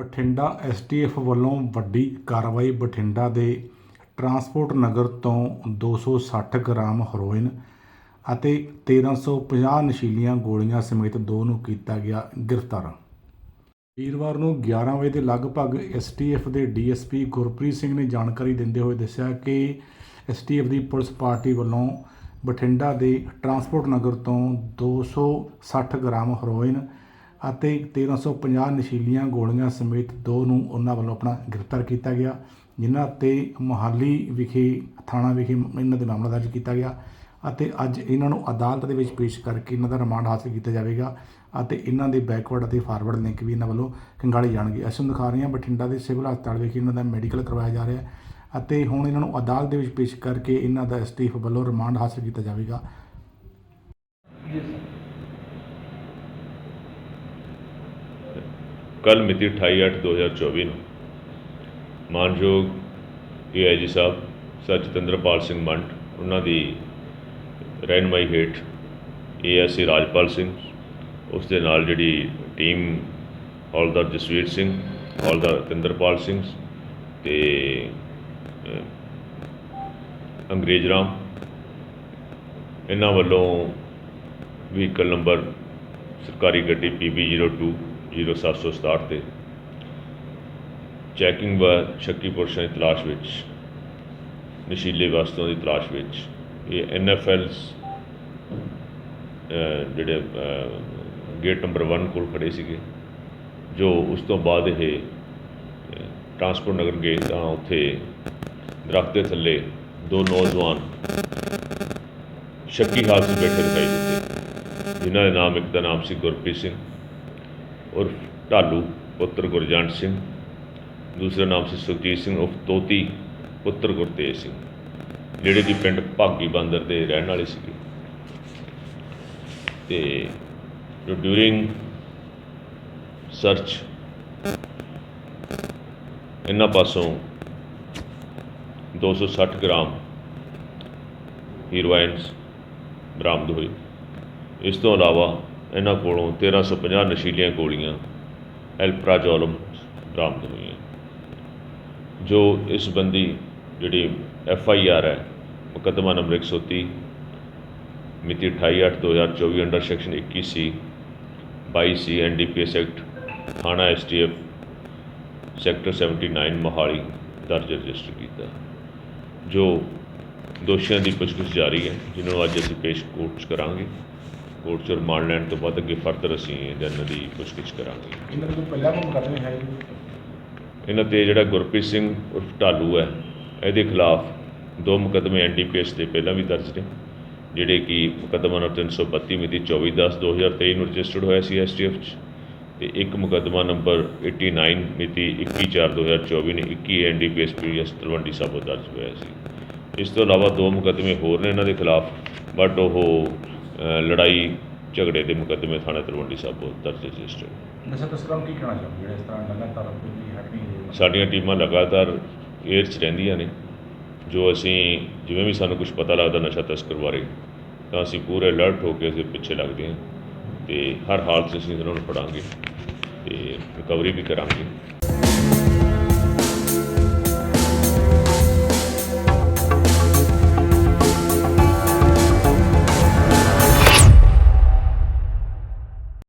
Bathinda STF ਵੱਲੋਂ ਵੱਡੀ ਕਾਰਵਾਈ ਬਠਿੰਡਾ ਦੇ ਟਰਾਂਸਪੋਰਟ ਨਗਰ ਤੋਂ 260 ਗ੍ਰਾਮ ਹੈਰੋਇਨ ਅਤੇ 1350 ਨਸ਼ੀਲੀਆਂ ਗੋਲੀਆਂ ਸਮੇਤ ਦੋ ਨੂੰ ਕੀਤਾ ਗਿਆ ਗ੍ਰਿਫਤਾਰ। ਵੀਰਵਾਰ ਨੂੰ 11 ਵਜੇ ਦੇ ਲਗਭਗ ਐਸਟੀਐਫ ਦੇ ਡੀਐਸਪੀ ਗੁਰਪ੍ਰੀਤ ਸਿੰਘ ਨੇ ਜਾਣਕਾਰੀ ਦਿੰਦੇ ਹੋਏ ਦੱਸਿਆ ਕਿ ਐਸਟੀਐਫ ਦੀ ਪੁਲਿਸ ਪਾਰਟੀ ਵੱਲੋਂ ਬਠਿੰਡਾ ਦੇ ਟਰਾਂਸਪੋਰਟ ਨਗਰ ਤੋਂ 260 ਗ੍ਰਾਮ ਹੈਰੋਇਨ ਅਤੇ 1350 ਨਸ਼ੀਲੀਆਂ ਗੋਲੀਆਂ ਸਮੇਤ ਦੋ ਨੂੰ ਉਹਨਾਂ ਵੱਲੋਂ ਆਪਣਾ ਗ੍ਰਿਫਤਾਰ ਕੀਤਾ ਗਿਆ, ਜਿਨ੍ਹਾਂ ਤੇ ਮੋਹਾਲੀ ਵਿਖੇ, ਥਾਣਾ ਵਿਖੇ ਇਹਨਾਂ ਦੇ ਮਾਮਲਾ ਦਰਜ ਕੀਤਾ ਗਿਆ ਅਤੇ ਅੱਜ ਇਹਨਾਂ ਨੂੰ ਅਦਾਲਤ ਦੇ ਵਿੱਚ ਪੇਸ਼ ਕਰਕੇ ਇਹਨਾਂ ਦਾ ਰਿਮਾਂਡ ਹਾਸਲ ਕੀਤਾ ਜਾਵੇਗਾ ਅਤੇ ਇਹਨਾਂ ਦੇ ਬੈਕਵਰਡ ਅਤੇ ਫਾਰਵਰਡ ਲਿੰਕ ਵੀ ਇਹਨਾਂ ਵੱਲੋਂ ਖੰਗਾਲੇ ਜਾਣਗੇ। ਅਸੀਂ ਦਿਖਾ ਰਹੇ ਹਾਂ ਬਠਿੰਡਾ ਦੇ ਸਿਵਲ ਹਸਪਤਾਲ ਵਿਖੇ ਇਹਨਾਂ ਦਾ ਮੈਡੀਕਲ ਕਰਵਾਇਆ ਜਾ ਰਿਹਾ ਹੈ ਅਤੇ ਹੁਣ ਇਹਨਾਂ ਨੂੰ ਅਦਾਲਤ ਦੇ ਵਿੱਚ ਪੇਸ਼ ਕਰਕੇ ਇਹਨਾਂ ਦਾ ਸਟੀਫ ਵੱਲੋਂ ਰਿਮਾਂਡ ਹਾਸਲ ਕੀਤਾ ਜਾਵੇਗਾ। ਕੱਲ ਮਿਤੀ 28/8/2024 ਨੂੰ ਮਾਨਯੋਗ ਏਆਈਜੀ ਸਾਹਿਬ, ਸਰ ਜਤਿੰਦਰਪਾਲ ਸਿੰਘ ਮੰਡ, ਉਹਨਾਂ ਦੀ ਰਹਿਨਮਾਈ ਹੇਠ ਏਐਸਸੀ ਰਾਜਪਾਲ ਸਿੰਘ, ਉਸ ਦੇ ਨਾਲ ਜਿਹੜੀ ਟੀਮ ਹੌਲਦਾਰ ਜਸਵੀਰ ਸਿੰਘ, ਹੌਲਦਾਰ ਤਿੰਦਰਪਾਲ ਸਿੰਘ ਤੇ ਅੰਗਰੇਜ਼ ਰਾਮ, ਇਹਨਾਂ ਵੱਲੋਂ ਵਹੀਕਲ ਨੰਬਰ ਸਰਕਾਰੀ ਗੱਡੀ PB02 0767 ਤੇ ਚੈਕਿੰਗ ਵਾ ਸ਼ੱਕੀ ਪੁਰਸ਼ਾਂ ਦੀ ਤਲਾਸ਼ ਵਿੱਚ, ਨਸ਼ੀਲੇ ਵਸਤੂਆਂ ਦੀ ਤਲਾਸ਼ ਵਿੱਚ, ਇਹ ਐਨਐਫਐਲਸ ਜਿਹੜੇ ਗੇਟ ਨੰਬਰ 1 ਕੋਲ ਖੜੇ ਸੀਗੇ, ਜੋ ਉਸ ਤੋਂ ਬਾਅਦ ਇਹ ਟਰਾਂਸਪੋਰਟ ਨਗਰ ਗਏ ਤਾਂ ਉੱਥੇ ਦਰਖਤ ਦੇ ਥੱਲੇ ਦੋ ਨੌਜਵਾਨ ਸ਼ੱਕੀ ਹਾਲਤ ਵਿੱਚ ਬੈਠੇ ਦਿਖਾਈ ਦਿੱਤੇ। ਜਿਨ੍ਹਾਂ ਦੇ ਨਾਮ ਇੱਕ ਦਾ ਨਾਮ ਸੀ ਗੁਰਪ੍ਰੀਤ ਸਿੰਘ ਉਰਫ ਢਾਲੂ ਪੁੱਤਰ ਗੁਰਜੰਟ ਸਿੰਘ, ਦੂਸਰਾ ਨਾਮ ਸੀ ਸੁਖਜੀਤ ਸਿੰਘ ਉਰਫ ਤੋਤੀ ਪੁੱਤਰ ਗੁਰਤੇਜ ਸਿੰਘ, ਜਿਹੜੇ ਕਿ ਪਿੰਡ ਭਾਗੀ ਬਾਂਦਰ ਦੇ ਰਹਿਣ ਵਾਲੇ ਸੀਗੇ। ਤੇ ਜੋ ਡਿਊਰਿੰਗ ਸਰਚ ਇਹਨਾਂ ਪਾਸੋਂ 260 ਗ੍ਰਾਮ ਹੀਰੋਇਨਸ ਬਰਾਮਦ ਹੋਈ ਇਸ ਤੋਂ ਇਲਾਵਾ ਇਹਨਾਂ ਕੋਲੋਂ 1350 ਨਸ਼ੀਲੀਆਂ ਗੋਲੀਆਂ ਐਲਪਰਾਜੋਲਮ ਬਰਾਮਦ ਹੋਈਆਂ। ਜੋ ਇਸ ਬੰਦੀ ਜਿਹੜੀ ਐਫ ਆਈ ਆਰ ਹੈ, ਮੁਕੱਦਮਾ ਨੰਬਰ 130 ਮਿਤੀ 28/8/2024 under section 21 C 22 C NDPS act, ਥਾਣਾ ਐਸਟੀਐਫ ਸੈਕਟਰ 79 ਮੋਹਾਲੀ ਦਰਜ ਰਜਿਸਟਰ ਕੀਤਾ। ਜੋ ਦੋਸ਼ੀਆਂ ਦੀ ਪੁੱਛਗਿੱਛ ਜਾਰੀ ਹੈ ਜਿਨ੍ਹਾਂ ਨੂੰ ਅੱਜ ਅਸੀਂ ਪੇਸ਼ ਕੋਰਟ 'ਚ ਕਰਾਂਗੇ। ਕੋਰਟ 'ਚ ਰਿਮਾਂਡ ਲੈਣ ਤੋਂ ਬਾਅਦ ਅੱਗੇ ਫਰਦਰ ਅਸੀਂ ਇਹਨਾਂ ਦੀ ਪੁੱਛਗਿੱਛ ਕਰਾਂਗੇ। ਇਹਨਾਂ ਕੋਈ ਪਹਿਲਾਂ ਮੁਕੱਦਮੇ ਹੈ ਇਹਨਾਂ ਤੇ ਜਿਹੜਾ ਗੁਰਪ੍ਰੀਤ ਸਿੰਘ ਉਰਫ ਢਾਲੂ ਹੈ ਇਹਦੇ ਖਿਲਾਫ ਦੋ ਮੁਕੱਦਮੇ ਐਨਡੀਪੀਐਸ ਦੇ ਪਹਿਲਾਂ ਵੀ ਦਰਜ ਨੇ ਜਿਹੜੇ ਕਿ ਮੁਕੱਦਮਾ ਨੰਬਰ 332 ਮਿਤੀ 24/10/2023 ਨੂੰ ਰਜਿਸਟਰਡ ਹੋਇਆ ਸੀ ਐਸਟੀਐਫ 'ਚ ਤੇ ਇੱਕ ਮੁਕੱਦਮਾ ਨੰਬਰ 89 ਮਿਤੀ 21/4/2024 ਨੇ 21 ਐਨਡੀਪੀਐਸ ਪੀਐਸ ਤਲਵੰਡੀ ਸਾਬੋ ਦਰਜ ਹੋਇਆ ਸੀ। ਇਸ ਤੋਂ ਇਲਾਵਾ ਦੋ ਮੁਕੱਦਮੇ ਹੋਰ ਨੇ ਇਹਨਾਂ ਦੇ ਖਿਲਾਫ ਬਟ ਉਹ ਲੜਾਈ ਝਗੜੇ ਦੇ ਮੁਕੱਦਮੇ ਥਾਣਾ ਤਲਵੰਡੀ ਸਾਬੋ ਦਰਜ ਰਜਿਸਟਰਡ ਨਸ਼ਾ ਤਸਕਰਾਂ ਨੂੰ ਕੀ ਕਹਿਣਾ ਚਾਹੁੰਦੇ ਜਿਹੜੇ ਇਸ ਤਰ੍ਹਾਂ ਲਗਾਤਾਰ ਕੋਈ ਹਟ ਸਾਡੀਆਂ ਟੀਮਾਂ ਲਗਾਤਾਰ ਏਅਰ 'ਚ ਰਹਿੰਦੀਆਂ ਨੇ। ਜੋ ਅਸੀਂ ਜਿਵੇਂ ਵੀ ਸਾਨੂੰ ਕੁਝ ਪਤਾ ਲੱਗਦਾ ਨਸ਼ਾ ਤਸਕਰ ਬਾਰੇ ਤਾਂ ਅਸੀਂ ਪੂਰੇ ਅਲਰਟ ਹੋ ਕੇ ਅਸੀਂ ਪਿੱਛੇ ਲੱਗਦੇ ਹਾਂ ਤੇ ਹਰ ਹਾਲਤ 'ਚ ਅਸੀਂ ਇਹਨਾਂ ਨੂੰ ਫੜਾਂਗੇ ਤੇ ਰਿਕਵਰੀ ਵੀ ਕਰਾਂਗੇ।